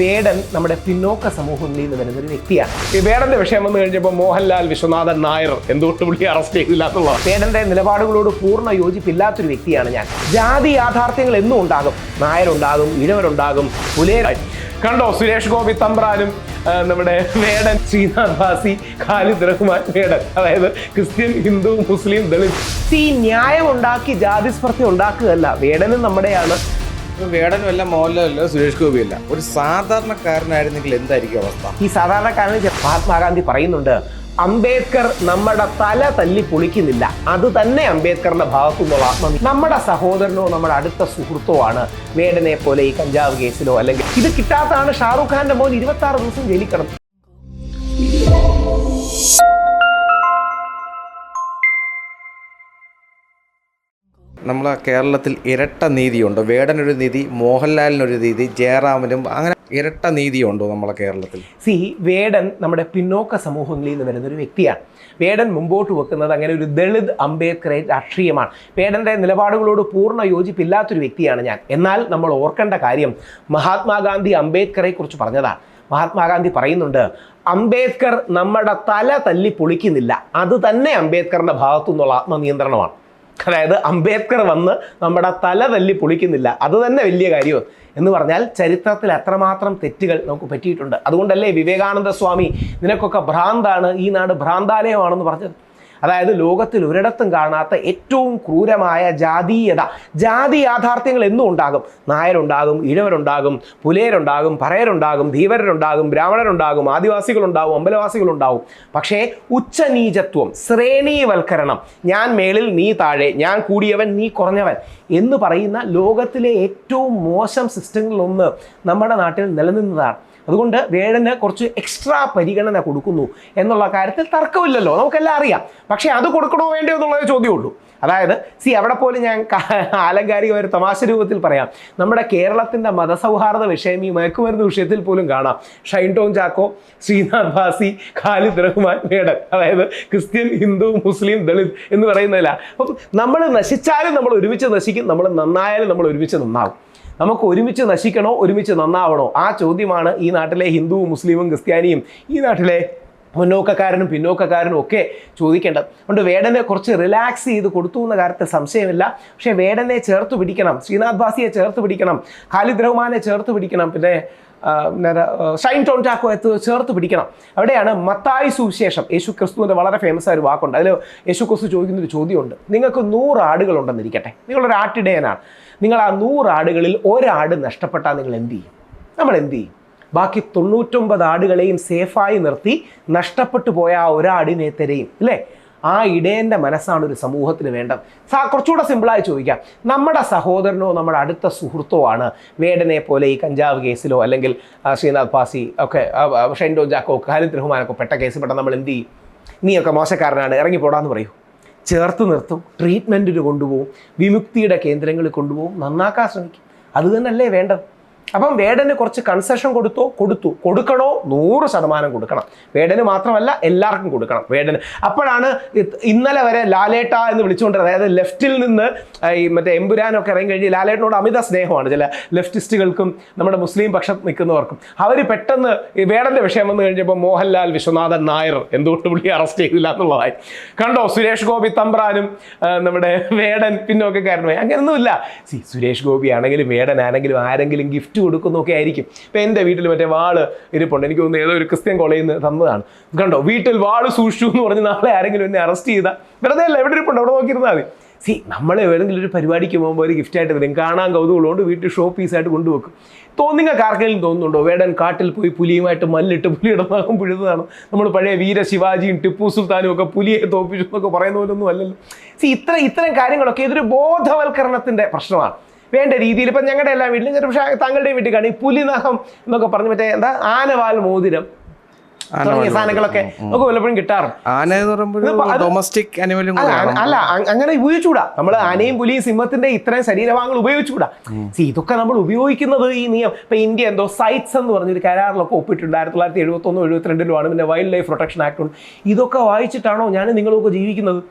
വേടൻ നമ്മുടെ പിന്നോക്ക സമൂഹങ്ങളിൽ നിന്ന് വരുന്ന ഒരു വ്യക്തിയാണ്. ഈ വേടന്റെ വിഷയം വന്നു കഴിഞ്ഞപ്പോൾ മോഹൻലാൽ വിശ്വനാഥൻ നായർ എന്തുകൊണ്ട് പുള്ളി അറസ്റ്റ് ചെയ്തില്ല വേടന്റെ നിലപാടുകളോട് പൂർണ യോജിപ്പില്ലാത്തൊരു വ്യക്തിയാണ് ഞാൻ. ജാതി യാഥാർത്ഥ്യങ്ങൾ എന്നും ഉണ്ടാകും. നായരുണ്ടാകും ഇഴവരുണ്ടാകും പുലേരായി കണ്ടോ സുരേഷ് ഗോപി തമ്പ്രാനും നമ്മുടെ വേടൻ ശ്രീനാഥ് ഭാസി ഖാലിദ് റഹ്മാൻ വേടൻ അതായത് ക്രിസ്ത്യൻ ഹിന്ദു മുസ്ലിം ദളിത്. ഈ ന്യായം ഉണ്ടാക്കി ജാതി സ്പർദ്ധ ഉണ്ടാക്കുകയല്ല. വേടനും നമ്മുടെയാണ് ഇപ്പൊ വേടനും അല്ല മോഹൻലാലല്ല സുരേഷ് ഗോപിയല്ല ഒരു സാധാരണക്കാരനായിരുന്നെങ്കിൽ എന്തായിരിക്കും അവസ്ഥ? ഈ സാധാരണക്കാരന് മഹാത്മാഗാന്ധി പറയുന്നുണ്ട് അംബേദ്കർ നമ്മുടെ തല തല്ലി പൊളിക്കുന്നില്ല. അത് തന്നെ അംബേദ്കറിന്റെ ഭാഗത്തുനിന്നുള്ള ആത്മ നമ്മുടെ സഹോദരനോ നമ്മുടെ അടുത്ത സുഹൃത്തോ ആണ് വേടനെ പോലെ ഈ കഞ്ചാവ് കേസിലോ അല്ലെങ്കിൽ ഇത് കിട്ടാത്താണ് ഷാറുഖ് ഖാന്റെ മോൻ ഇരുപത്തി ആറ് ദിവസം ജയിലിൽ നമ്മളെ കേരളത്തിൽ ഇരട്ട നീതിയുണ്ട്. വേടനൊരു നീതി മോഹൻലാലിനൊരു നീതി ജയറാമനും അങ്ങനെ ഇരട്ട നീതിയുണ്ടോ നമ്മളെ കേരളത്തിൽ. സി വേടൻ നമ്മുടെ പിന്നോക്ക സമൂഹങ്ങളിൽ നിന്ന് വരുന്ന ഒരു വ്യക്തിയാണ്. വേടൻ മുമ്പോട്ട് വെക്കുന്നത് അങ്ങനെ ഒരു ദളിത് അംബേദ്കറെ രാഷ്ട്രീയമാണ്. വേടന്റെ നിലപാടുകളോട് പൂർണ യോജിപ്പില്ലാത്തൊരു വ്യക്തിയാണ് ഞാൻ. എന്നാൽ നമ്മൾ ഓർക്കേണ്ട കാര്യം മഹാത്മാഗാന്ധി അംബേദ്കറെ കുറിച്ച് പറഞ്ഞതാണ്. മഹാത്മാഗാന്ധി പറയുന്നുണ്ട് അംബേദ്കർ നമ്മുടെ തല തല്ലി പൊളിക്കുന്നില്ല. അത് തന്നെ അംബേദ്കറിന്റെ ഭാഗത്തു നിന്നുള്ള ആത്മനിയന്ത്രണമാണ്. അതായത് അംബേദ്കർ വന്ന് നമ്മുടെ തല തല്ലി പൊളിക്കുന്നില്ല. അത് തന്നെ വലിയ കാര്യമാണ് എന്ന് പറഞ്ഞാൽ ചരിത്രത്തിൽ അത്രമാത്രം തെറ്റുകൾ നമുക്ക് പറ്റിയിട്ടുണ്ട്. അതുകൊണ്ടല്ലേ വിവേകാനന്ദ സ്വാമി നിനക്കൊക്കെ ഭ്രാന്താണ് ഈ നാട് ഭ്രാന്താലയമാണെന്ന് പറഞ്ഞത്. അതായത് ലോകത്തിൽ ഒരിടത്തും കാണാത്ത ഏറ്റവും ക്രൂരമായ ജാതീയത. ജാതി യാഥാർത്ഥ്യങ്ങൾ എന്നും ഉണ്ടാകും. നായരുണ്ടാകും ഇഴവരുണ്ടാകും പുലേരുണ്ടാകും പറയരുണ്ടാകും ധീവരരുണ്ടാകും ബ്രാഹ്മണരുണ്ടാകും ആദിവാസികളുണ്ടാകും അമ്പലവാസികളുണ്ടാകും പക്ഷേ ഉച്ചനീചത്വം ശ്രേണീവൽക്കരണം ഞാൻ മേളിൽ നീ താഴെ ഞാൻ കൂടിയവൻ നീ കുറഞ്ഞവൻ എന്ന് പറയുന്ന ലോകത്തിലെ ഏറ്റവും മോശം സിസ്റ്റങ്ങളിലൊന്ന് നമ്മുടെ നാട്ടിൽ നിലനിന്നതാണ്. അതുകൊണ്ട് വേടന് കുറച്ച് എക്സ്ട്രാ പരിഗണന കൊടുക്കുന്നു എന്നുള്ള കാര്യത്തിൽ തർക്കമില്ലല്ലോ. നമുക്കെല്ലാം അറിയാം. പക്ഷേ അത് കൊടുക്കണോ വേണ്ടയോ എന്നുള്ളത് ചോദ്യമുള്ളൂ. അതായത് സി അവിടെ പോലും ഞാൻ ആലങ്കാരിക ഒരു തമാശ രൂപത്തിൽ പറയാം. നമ്മുടെ കേരളത്തിന്റെ മതസൗഹാർദ്ദ വിഷയം ഈ മയക്കുമരുന്ന് വിഷയത്തിൽ പോലും കാണാം. ഷൈൻ ടോം ചാക്കോ ശ്രീനാഥ് ഭാസി ഖാലിദ് റഹ്മാൻ വേടൻ അതായത് ക്രിസ്ത്യൻ ഹിന്ദു മുസ്ലിം ദളിത് എന്ന് പറയുന്നതല്ല അപ്പം നമ്മൾ നശിച്ചാലും നമ്മൾ ഒരുമിച്ച് നശിക്കും നമ്മൾ നന്നായാലും നമ്മൾ ഒരുമിച്ച് നന്നാവും. നമുക്ക് ഒരുമിച്ച് നശിക്കണോ ഒരുമിച്ച് നന്നാവണോ? ആ ചോദ്യമാണ് ഈ നാട്ടിലെ ഹിന്ദുവും മുസ്ലിമും ക്രിസ്ത്യാനിയും ഈ നാട്ടിലെ മുന്നോക്കക്കാരനും പിന്നോക്കക്കാരനും ഒക്കെ ചോദിക്കേണ്ടത്. അതുകൊണ്ട് വേടനെ കുറച്ച് റിലാക്സ് ചെയ്ത് കൊടുത്തു എന്ന കാര്യത്തിൽ സംശയമില്ല. പക്ഷേ വേടനെ ചേർത്ത് പിടിക്കണം ശ്രീനാഥ് ഭാസിയെ ചേർത്ത് പിടിക്കണം ഖാലിദ് റഹ്മാനെ ചേർത്ത് പിടിക്കണം പിന്നെ ഷൈൻ ടോൺ ടാക്കോ എത്ത് ചേർത്ത് പിടിക്കണം. അവിടെയാണ് മത്തായി സുവിശേഷം. യേശു ക്രിസ്തുവിന്റെ വളരെ ഫേമസ് ആയ ഒരു വാക്കുണ്ട്. അതിൽ യേശു ക്രിസ്തു ചോദിക്കുന്ന ഒരു ചോദ്യമുണ്ട്. നിങ്ങൾക്ക് നൂറ് ആടുകളുണ്ടെന്നിരിക്കട്ടെ. നിങ്ങളൊരു ആട്ടിടയനാണ്. നിങ്ങൾ ആ നൂറ് ആടുകളിൽ ഒരാട് നഷ്ടപ്പെട്ടാൽ നിങ്ങൾ എന്ത് ചെയ്യും? നമ്മൾ എന്ത് ചെയ്യും? ബാക്കി തൊണ്ണൂറ്റൊമ്പത് ആടുകളെയും സേഫായി നിർത്തി നഷ്ടപ്പെട്ടു പോയ ആ ഒരാടിനെ തിരയും അല്ലേ? ആ ഇടേന്റെ മനസ്സാണ് ഒരു സമൂഹത്തിന് വേണ്ടത്. സാ- കുറച്ചുകൂടെ സിമ്പിളായി ചോദിക്കാം. നമ്മുടെ സഹോദരനോ നമ്മുടെ അടുത്ത സുഹൃത്തോ ആണ് വേടനെ പോലെ ഈ കഞ്ചാവ് കേസിലോ അല്ലെങ്കിൽ ശ്രീനാഥ് പാസി ഒക്കെ ഷൈൻഡോ ജാക്കോ ഖാലിദ് റഹ്മാനൊക്കെ പെട്ട കേസ് പെട്ട നമ്മൾ എന്ത് ചെയ്യും? നീയൊക്കെ മോശക്കാരനാണ് ഇറങ്ങിപ്പോടാന്ന് പറയൂ. ചേർത്ത് നിർത്തും ട്രീറ്റ്മെന്റിന് കൊണ്ടുപോകും വിമുക്തിയുടെ കേന്ദ്രങ്ങളിൽ കൊണ്ടുപോകും നന്നാക്കാൻ ശ്രമിക്കും. അത് തന്നെയല്ലേ വേണ്ടത്? അപ്പം വേടന് കുറച്ച് കൺസെഷൻ കൊടുത്തോ? കൊടുത്തു. കൊടുക്കണോ? നൂറ് ശതമാനം കൊടുക്കണം. വേടന് മാത്രമല്ല എല്ലാവർക്കും കൊടുക്കണം വേടന്. അപ്പോഴാണ് ഇന്നലെ വരെ ലാലേട്ട എന്ന് വിളിച്ചുകൊണ്ട് അതായത് ലെഫ്റ്റിൽ നിന്ന് ഈ മറ്റേ എമ്പുരാനൊക്കെ ഇറങ്ങി കഴിഞ്ഞ് ലാലേട്ടനോട് അമിത സ്നേഹമാണ്. ചില ലെഫ്റ്റിസ്റ്റുകൾക്കും നമ്മുടെ മുസ്ലിം പക്ഷം നിൽക്കുന്നവർക്കും. അവർ പെട്ടെന്ന് ഈ വേടന്റെ വിഷയം വന്നു കഴിഞ്ഞപ്പോൾ മോഹൻലാൽ വിശ്വനാഥൻ നായർ എന്തുകൊണ്ട് പുള്ളി അറസ്റ്റ് ചെയ്തില്ല എന്നുള്ളതായി. കണ്ടോ? സുരേഷ് ഗോപി തമ്പ്രാനും നമ്മുടെ വേടൻ പിന്നോക്കക്കാരനുമായി അങ്ങനെയൊന്നുമില്ല. സി സുരേഷ് ഗോപി ആണെങ്കിലും വേടനാണെങ്കിലും ആരെങ്കിലും ഗിഫ്റ്റ് കൊടുക്കുന്നൊക്കെ ആയിരിക്കും. ഇപ്പം എന്റെ വീട്ടിൽ മറ്റേ വാൾ ഇരിപ്പുണ്ട്. എനിക്ക് തോന്നുന്നു ഏതോ ഒരു ക്രിസ്ത്യൻ കോളേജിൽ നിന്ന് തന്നതാണ്. കണ്ടോ? വീട്ടിൽ വാൾ സൂക്ഷിച്ചു എന്ന് പറഞ്ഞ് നാളെ ആരെങ്കിലും എന്നെ അറസ്റ്റ് ചെയ്താൽ വെറുതെ അല്ല എവിടെ ഇരിപ്പുണ്ട്? അവിടെ നോക്കിയിരുന്നാൽ മതി. സി നമ്മൾ ഏതെങ്കിലും ഒരു പരിപാടിക്ക് പോകുമ്പോൾ ഒരു ഗിഫ്റ്റായിട്ട് തരും കാണാൻ കൗതുകമുള്ളതുകൊണ്ട് വീട്ടിൽ ഷോ പീസായിട്ട് കൊണ്ടുവെക്കും. തോന്നുക ആർക്കെങ്കിലും തോന്നുന്നുണ്ടോ? വേടൻ കാട്ടിൽ പോയി പുലിയുമായിട്ട് മല്ലിട്ട് പുലിയുടെ നഖം പുഴുതാണ് നമ്മൾ പഴയ വീര ശിവാജിയും ടിപ്പു സുൽത്താനും ഒക്കെ പുലിയെ തോപ്പിച്ചു എന്നൊക്കെ പറയുന്ന പോലൊന്നും അല്ലല്ലോ. സി ഇത്ര ഇത്തരം കാര്യങ്ങളൊക്കെ ഇതൊരു ബോധവൽക്കരണത്തിന്റെ പ്രശ്നമാണ്. വേണ്ട രീതിയിൽ. ഇപ്പം ഞങ്ങളുടെ എല്ലാ വീട്ടിലും ചില പക്ഷേ താങ്കളുടെ വീട്ടിൽ കാണും. ഈ പുലിനഖം എന്നൊക്കെ പറഞ്ഞ് മറ്റേ എന്താ ആനവാൽ മോതിരം തുടങ്ങിയ സാധനങ്ങളൊക്കെ നമുക്ക് വല്ലപ്പോഴും കിട്ടാറുണ്ട് ആന ഡൊമസ്റ്റിക് അനിമലും അല്ല അങ്ങനെ ഉപയോഗിച്ചുകൂടാ. നമ്മൾ ആനയും പുലിയും സിംഹത്തിന്റെ ഇത്രയും ശരീരഭാഗങ്ങൾ ഉപയോഗിച്ചുകൂടാ. ഇതൊക്കെ നമ്മൾ ഉപയോഗിക്കുന്നത് ഈ നിയമം ഇപ്പൊ ഇന്ത്യ എന്തോ സൈറ്റ്സ് എന്ന് പറഞ്ഞൊരു കരാറിലൊക്കെ ഒപ്പിട്ടുണ്ട് ആയിരത്തി തൊള്ളായിരത്തി എഴുപത്തൊന്നും എഴുപത്തിരണ്ടിലുമാണ് പിന്നെ വൈൽഡ് ലൈഫ് പ്രൊട്ടക്ഷൻ ആക്ട് ഉണ്ട് ഇതൊക്കെ വായിച്ചിട്ടാണോ ഞാൻ നിങ്ങളൊക്കെ ജീവിക്കുന്നത്?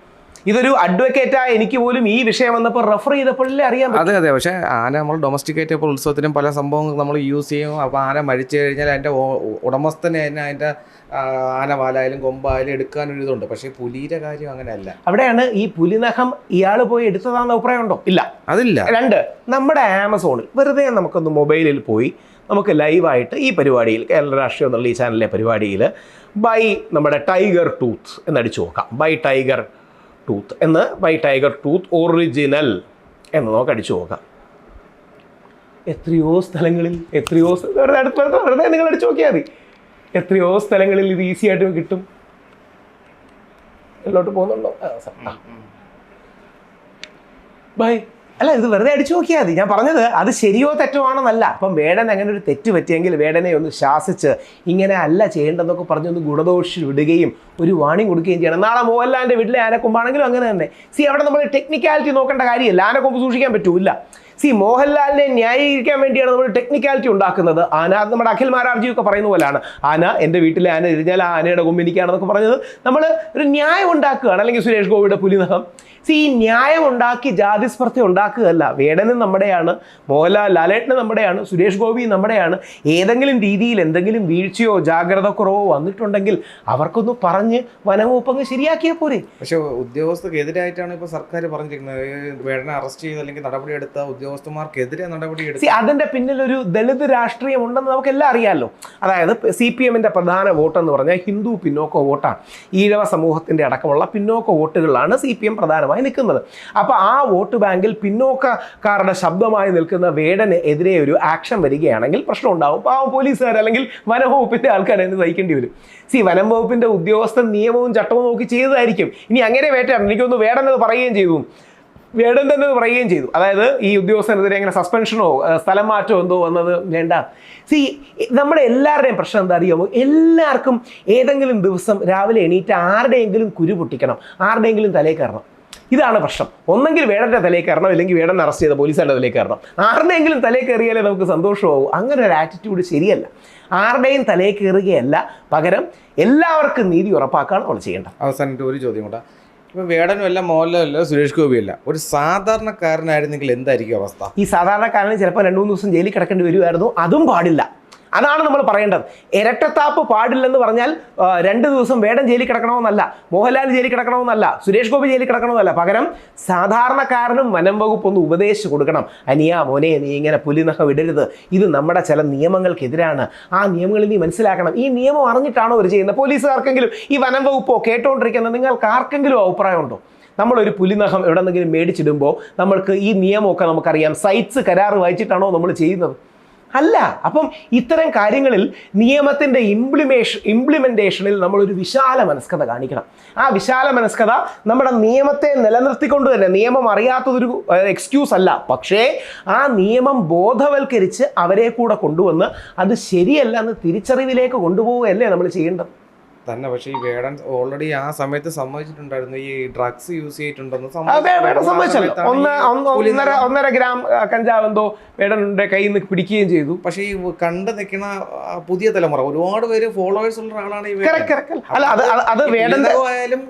ഇതൊരു അഡ്വക്കേറ്റ് ആയ എനിക്ക് പോലും ഈ വിഷയം വന്നപ്പോൾ റെഫർ ചെയ്തപ്പോഴല്ലേ അറിയാം അതെ അതെ. പക്ഷേ ആന നമ്മൾ ഡൊമസ്റ്റിക്കേറ്റ് ഇപ്പോൾ ഉത്സവത്തിനും പല സംഭവം നമ്മൾ യൂസ് ചെയ്യും. അപ്പോൾ ആന മരിച്ചു കഴിഞ്ഞാൽ അതിന്റെ ഉടമസ്ഥനെ തന്നെ അതിന്റെ ആനവാലായാലും ആന വാലായാലും കൊമ്പായാലും എടുക്കാനൊരു ഇതുണ്ട്. പക്ഷേ പുലിയുടെ കാര്യം അങ്ങനെയല്ല. അവിടെയാണ് ഈ പുലിനഖം ഇയാൾ പോയി എടുത്തതാണെന്ന് അഭിപ്രായം ഉണ്ടോ ഇല്ല. അതില്ല. രണ്ട് നമ്മുടെ ആമസോണിൽ വെറുതെ നമുക്കൊന്ന് മൊബൈലിൽ പോയി നമുക്ക് ലൈവായിട്ട് ഈ പരിപാടിയിൽ കേരള രാഷ്ട്രീയം എന്നുള്ള ഈ ചാനലിലെ പരിപാടിയിൽ ബൈ നമ്മുടെ ടൈഗർ ടൂത്ത് എന്നടിച്ചു നോക്കാം. ബൈ ടൈഗർ ടൂത്ത് എന്ന് ബൈ ടൈഗർ ടൂത്ത് ഒറിജിനൽ എന്ന് നമുക്ക് അടിച്ചു നോക്കാം. എത്രയോ സ്ഥലങ്ങളിൽ എത്രയോ വെറുതെ അടുത്ത് വെറുതെ നിങ്ങൾ അടിച്ചു നോക്കിയാൽ മതി. എത്രയോ സ്ഥലങ്ങളിൽ ഇത് ഈസി ആയിട്ട് കിട്ടും. എല്ലോട്ട് പോകുന്നുണ്ടോ. ബൈ അല്ല ഇത് വെറുതെ അടിച്ചു നോക്കിയാൽ മതി. ഞാൻ പറഞ്ഞത് അത് ശരിയോ തെറ്റോ ആണെന്നല്ല അപ്പം വേടൻ അങ്ങനെ ഒരു തെറ്റ് പറ്റിയെങ്കിൽ വേടനെ ഒന്ന് ശാസിച്ച് ഇങ്ങനെ അല്ല ചെയ്യേണ്ടതെന്നൊക്കെ പറഞ്ഞൊന്ന് ഗുണദോഷി വിടുകയും ഒരു വാണിംഗ് കൊടുക്കുകയും ചെയ്യണം. നാളെ മോഹൻലാലിന്റെ വീട്ടിലെ ആനക്കൊമ്പാണെങ്കിലും അങ്ങനെ തന്നെ. സി അവിടെ നമ്മൾ ടെക്നിക്കാലിറ്റി നോക്കേണ്ട കാര്യമില്ല. ആനക്കൊമ്പ് സൂക്ഷിക്കാൻ പറ്റൂല. സി മോഹൻലാലിനെ ന്യായീകരിക്കാൻ വേണ്ടിയാണ് നമ്മൾ ടെക്നിക്കാലിറ്റി ഉണ്ടാക്കുന്നത്. ആന നമ്മുടെ അഖിൽ മാരാർജി ഒക്കെ പറയുന്ന പോലെയാണ്. ആന എന്റെ വീട്ടിലെ ആന ഇരിഞ്ഞാൽ ആ ആനയുടെ കൊമ്പ് എനിക്കാണെന്നൊക്കെ പറഞ്ഞത് നമ്മൾ ഒരു ന്യായം ഉണ്ടാക്കുകയാണ്. അല്ലെങ്കിൽ സുരേഷ് ഗോപിയുടെ പുലിനഹം സി ഈ ന്യായം ഉണ്ടാക്കി ജാതി ജാതിസ്പർദ്ധ ഉണ്ടാക്കുകയല്ല. വേടനും നമ്മുടെയാണ് മോഹൻലാൽ ലാലേട്ടനും നമ്മുടെയാണ് സുരേഷ് ഗോപി നമ്മുടെയാണ്. ഏതെങ്കിലും രീതിയിൽ എന്തെങ്കിലും വീഴ്ചയോ ജാഗ്രത കുറവോ വന്നിട്ടുണ്ടെങ്കിൽ അവർക്കൊന്ന് പറഞ്ഞ് വനംവകുപ്പങ്ങ് ശരിയാക്കിയാൽ പോരെ. പക്ഷേ ഉദ്യോഗസ്ഥർക്കെതിരായിട്ടാണ് ഇപ്പോൾ സർക്കാർ പറഞ്ഞിരിക്കുന്നത്. വേടനെ അറസ്റ്റ് ചെയ്ത് അല്ലെങ്കിൽ നടപടിയെടുത്ത ഉദ്യോഗസ്ഥന്മാർക്കെതിരെ നടപടി അതിന്റെ പിന്നിൽ ഒരു ദളിത് രാഷ്ട്രീയം ഉണ്ടെന്ന് നമുക്കെല്ലാം അറിയാമല്ലോ അതായത് സി പി എമ്മിന്റെ പ്രധാന വോട്ടെന്ന് പറഞ്ഞാൽ ഹിന്ദു പിന്നോക്ക വോട്ടാണ്. ഈഴവ സമൂഹത്തിന്റെ അടക്കമുള്ള പിന്നോക്ക വോട്ടുകളിലാണ് സി പി എം പ്രധാനമായി നിൽക്കുന്നത്. അപ്പോൾ ആ വോട്ട് ബാങ്കിൽ പിന്നോക്കക്കാരുടെ ശബ്ദമായി നിൽക്കുന്ന വേടന് എതിരെ ഒരു ആക്ഷൻ വരികയാണെങ്കിൽ പ്രശ്നം ഉണ്ടാവും പാവം പോലീസുകാർ അല്ലെങ്കിൽ വനംവകുപ്പിന്റെ ആൾക്കാർ അതിന് സഹിക്കേണ്ടി വരും? സി വനം വകുപ്പിന്റെ ഉദ്യോഗസ്ഥൻ നിയമവും ചട്ടവും നോക്കി ചെയ്തതായിരിക്കും. ഇനി അങ്ങനെ വേട്ടയാണ് എനിക്കൊന്ന് വേടനത് പറയുകയും ചെയ്തു. വേടൻ തന്നെ പറയുകയും ചെയ്തു. അതായത് ഈ ഉദ്യോഗസ്ഥനെതിരെ ഇങ്ങനെ സസ്പെൻഷനോ സ്ഥലം മാറ്റമോ എന്തോ വന്നത് വേണ്ട. സി നമ്മുടെ എല്ലാവരുടെയും പ്രശ്നം എന്താ അറിയാമോ എല്ലാവർക്കും ഏതെങ്കിലും ദിവസം രാവിലെ എണീറ്റ് ആരുടെയെങ്കിലും കുരു പൊട്ടിക്കണം ആരുടെയെങ്കിലും തലയിൽ കയറണം. ഇതാണ് പ്രശ്നം. ഒന്നെങ്കിൽ വേടന്റെ തലയിൽ കയറണം അല്ലെങ്കിൽ വേടൻ അറസ്റ്റ് ചെയ്ത പോലീസുകാരുടെ തലയിൽ കയറണം. ആരുടെയെങ്കിലും തലയിൽ കയറിയാലേ നമുക്ക് സന്തോഷമാവും. അങ്ങനെ ഒരു ആറ്റിറ്റ്യൂഡ് ശരിയല്ല. ആരുടെയും തലയിൽ കയറുകയല്ല. പകരം എല്ലാവർക്കും നീതി ഉറപ്പാക്കുകയാണ് നമ്മൾ ചെയ്യേണ്ടത് അവസാനത്തെ ഒരു ചോദ്യം കൂടെ. ഇപ്പം വേടനും അല്ല മോഹൻലാലല്ല സുരേഷ് ഗോപിയല്ല ഒരു സാധാരണക്കാരനായിരുന്നെങ്കിൽ എന്തായിരിക്കും അവസ്ഥ? ഈ സാധാരണക്കാരന് ചിലപ്പോൾ രണ്ടു മൂന്ന് ദിവസം ജയിലിൽ കിടക്കേണ്ടി വരുമായിരുന്നു അതും പാടില്ല. അതാണ് നമ്മൾ പറയേണ്ടത്. ഇരട്ടത്താപ്പ് പാടില്ലെന്ന് പറഞ്ഞാൽ രണ്ട് ദിവസം വേടൻ ജയിലിൽ കിടക്കണമെന്നല്ല മോഹൻലാൽ ജയിലിൽ കിടക്കണമെന്നല്ല സുരേഷ് ഗോപി ജയിലിൽ കിടക്കണമെന്നല്ല. പകരം സാധാരണക്കാരനും വനം വകുപ്പ് ഒന്ന് ഉപദേശിച്ച് കൊടുക്കണം. അനിയാ മോനെ നീ ഇങ്ങനെ പുലിനഖം ഇടരുത്. ഇത് നമ്മുടെ ചില നിയമങ്ങൾക്കെതിരാണ്. ആ നിയമങ്ങൾ നീ മനസ്സിലാക്കണം. ഈ നിയമം അറിഞ്ഞിട്ടാണോ അവർ ചെയ്യുന്നത്? പോലീസുകാർക്കെങ്കിലും ഈ വനം വകുപ്പോ കേട്ടുകൊണ്ടിരിക്കുന്ന നിങ്ങൾക്ക് ആർക്കെങ്കിലും അഭിപ്രായമുണ്ടോ? നമ്മളൊരു പുലിനഖം എവിടെ നിന്നെങ്കിലും മേടിച്ചിടുമ്പോൾ നമ്മൾക്ക് ഈ നിയമമൊക്കെ നമുക്കറിയാം. സൈറ്റ്സ് കരാറ് വായിച്ചിട്ടാണോ നമ്മൾ ചെയ്യുന്നത്? അല്ല അപ്പം ഇത്തരം കാര്യങ്ങളിൽ നിയമത്തിന്റെ ഇംപ്ലിമേഷൻ ഇംപ്ലിമെന്റേഷനിൽ നമ്മളൊരു വിശാല മനസ്കത കാണിക്കണം. ആ വിശാല മനസ്കത നമ്മുടെ നിയമത്തെ നിലനിർത്തിക്കൊണ്ട് തന്നെ നിയമം അറിയാത്തതൊരു എക്സ്ക്യൂസ് അല്ല. പക്ഷേ ആ നിയമം ബോധവൽക്കരിച്ച് അവരെ കൂടെ കൊണ്ടുവന്ന് അത് ശരിയല്ല എന്ന് തിരിച്ചറിവിലേക്ക് കൊണ്ടുപോവുകയല്ലേ നമ്മൾ ചെയ്യേണ്ടത്? തന്നെ. പക്ഷെ ഈ വേടൻ ഓൾറെഡി ആ സമയത്ത് സമ്മതിച്ചിട്ടുണ്ടായിരുന്നു. ഈ ഡ്രഗ്സ് യൂസ് ചെയ്തിട്ടുണ്ടെന്ന് ഒന്നര ഗ്രാം കഞ്ചാവ് എന്തോ വേടനുടെ കയ്യിൽ നിന്ന് പിടിക്കുകയും ചെയ്തു. പക്ഷേ ഈ കണ്ടു നിൽക്കുന്ന പുതിയ തലമുറ ഒരുപാട് പേര് ഫോളോവേഴ്സ് ഉള്ള ആളാണ് ഈ. അല്ല അത് വേടൻ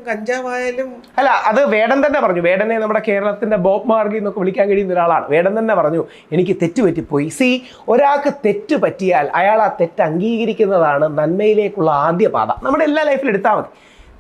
കഞ്ചാവായാലും അല്ല അത് വേടൻ തന്നെ പറഞ്ഞു. വേടനെ നമ്മുടെ കേരളത്തിന്റെ ബോബ് മാർഗി എന്നൊക്കെ വിളിക്കാൻ കഴിയുന്ന ഒരാളാണ്. വേടൻ തന്നെ പറഞ്ഞു എനിക്ക് തെറ്റ് പറ്റിപ്പോയി സി ഒരാൾക്ക് തെറ്റ് പറ്റിയാൽ അയാൾ ആ തെറ്റ് അംഗീകരിക്കുന്നതാണ് നന്മയിലേക്കുള്ള ആദ്യ പാത നമ്മുടെ എല്ലാ ലൈഫിലും എടുത്താൽ മതി.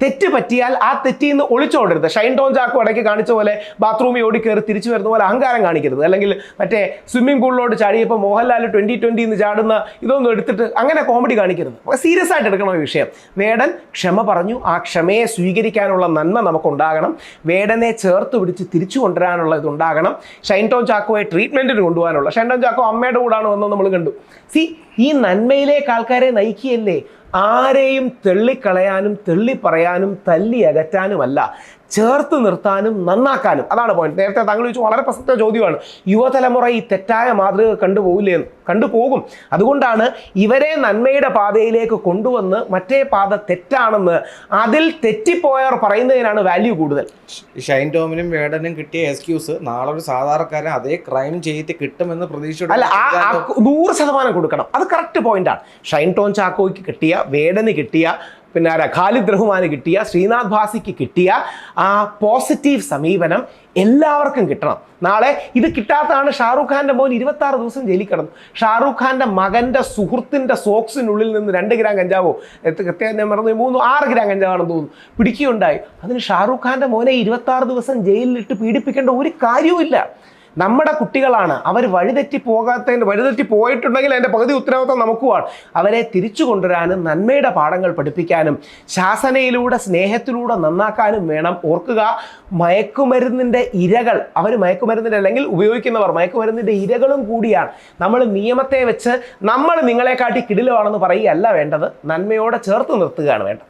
തെറ്റ് പറ്റിയാൽ ആ തെറ്റിൽ നിന്ന് ഒളിച്ചോടരുത്. ഷൈൻ ടോൺ ചാക്കോ ഇടയ്ക്ക് കാണിച്ച പോലെ ബാത്റൂമിൽ ഓടി കയറി തിരിച്ചു വരുന്ന പോലെ അഹങ്കാരം കാണിക്കരുത്. അല്ലെങ്കിൽ മറ്റേ സ്വിമ്മിംഗ് പൂളിലോട്ട് ചാടിയപ്പോൾ മോഹൻലാൽ ട്വന്റി ട്വന്റി നിന്ന് ചാടുന്ന ഇതൊന്നും എടുത്തിട്ട് അങ്ങനെ കോമഡി കാണിക്കരുത്. സീരിയസ് ആയിട്ട് എടുക്കണം ഈ വിഷയം? വേടൻ ക്ഷമ പറഞ്ഞു. ആ ക്ഷമയെ സ്വീകരിക്കാനുള്ള നന്മ നമുക്കുണ്ടാകണം. വേടനെ ചേർത്ത് പിടിച്ച് തിരിച്ചു കൊണ്ടുവരാനുള്ള ഇതുണ്ടാകണം. ഷൈൻ ടോൺ ചാക്കോയെ ട്രീറ്റ്മെന്റിന് കൊണ്ടുപോകാനുള്ള. ഷൈൻ ടോൺ ചാക്കോ അമ്മയുടെ കൂടാണ് വന്നത് നമ്മൾ കണ്ടു. സി ഈ നന്മയിലേക്ക് ആൾക്കാരെ നയിക്കുകയല്ലേ? ആരെയും തെള്ളിക്കളയാനും തെള്ളി പറയാനും തല്ലി അകറ്റാനുമല്ല. ചേർത്ത് നിർത്താനും നന്നാക്കാനും. അതാണ് പോയിന്റ് നേരത്തെ താങ്കൾ ചോദിച്ചു വളരെ പ്രസക്ത ചോദ്യമാണ്. യുവതലമുറ ഈ തെറ്റായ മാതൃക കണ്ടുപോകില്ലേ കണ്ടുപോകും അതുകൊണ്ടാണ് ഇവരെ നന്മയുടെ പാതയിലേക്ക് കൊണ്ടുവന്ന് മറ്റേ പാത തെറ്റാണെന്ന് അതിൽ തെറ്റിപ്പോയവർ പറയുന്നതിനാണ് വാല്യൂ കൂടുതൽ. ഷൈൻ ടോമിനും വേടനും കിട്ടിയ എക്സ്ക്യൂസ് നാളെ ഒരു സാധാരണക്കാരൻ അതേ ക്രൈം ചെയ്തിട്ട് കിട്ടുമെന്ന് പ്രതീക്ഷയോടെ അല്ല നൂറ് ശതമാനം കൊടുക്കണം. അത് കറക്റ്റ് പോയിന്റാണ് ഷൈൻ ടോം ചാക്കോയ്ക്ക് കിട്ടിയ വേടന് കിട്ടിയ പിന്നെ ആരാ? ഖാലിദ് റഹ്മാന് കിട്ടിയ ശ്രീനാഥ് ഭാസിക്ക് കിട്ടിയ ആ പോസിറ്റീവ് സമീപനം എല്ലാവർക്കും കിട്ടണം. നാളെ ഇത് കിട്ടാത്തതാണ് ഷാറൂഖ് ഖാന്റെ മോൻ ഇരുപത്തി ആറ് ദിവസം ജയിലിൽ കിടന്നു. ഷാറൂഖ് ഖാന്റെ മകന്റെ സുഹൃത്തിന്റെ സോക്സിനുള്ളിൽ നിന്ന് രണ്ട് ഗ്രാം കഞ്ചാവോ? കൃത്യം ഞാൻ മറന്നു മൂന്ന് ആറ് ഗ്രാം കഞ്ചാവാണെന്ന് തോന്നുന്നു. പിടിക്കുകയുണ്ടായി. അതിന് ഷാറൂഖ് ഖാന്റെ മോനെ ഇരുപത്തി ദിവസം ജയിലിലിട്ട് പീഡിപ്പിക്കേണ്ട ഒരു കാര്യവുമില്ല. നമ്മുടെ കുട്ടികളാണ്. അവർ വഴിതെറ്റി പോകാത്തതിന്റെ വഴിതെറ്റി പോയിട്ടുണ്ടെങ്കിൽ അതിന്റെ പകുതി ഉത്തരവാദിത്വം നമുക്കുമാണ്. അവരെ തിരിച്ചു കൊണ്ടുവരാനും നന്മയുടെ പാഠങ്ങൾ പഠിപ്പിക്കാനും ശാസനയിലൂടെ സ്നേഹത്തിലൂടെ നന്നാക്കാനും വേണം. ഓർക്കുക മയക്കുമരുന്നിന്റെ ഇരകൾ അവർ മയക്കുമരുന്നിന്റെ അല്ലെങ്കിൽ ഉപയോഗിക്കുന്നവർ മയക്കുമരുന്നിന്റെ ഇരകളും കൂടിയാണ്. നമ്മൾ നിയമത്തെ വെച്ച് നമ്മൾ നിങ്ങളെക്കാട്ടി കിടിലമാണെന്ന് പറയുകയല്ല വേണ്ടത്. നന്മയോടെ ചേർത്ത് നിർത്തുകയാണ് വേണ്ടത്.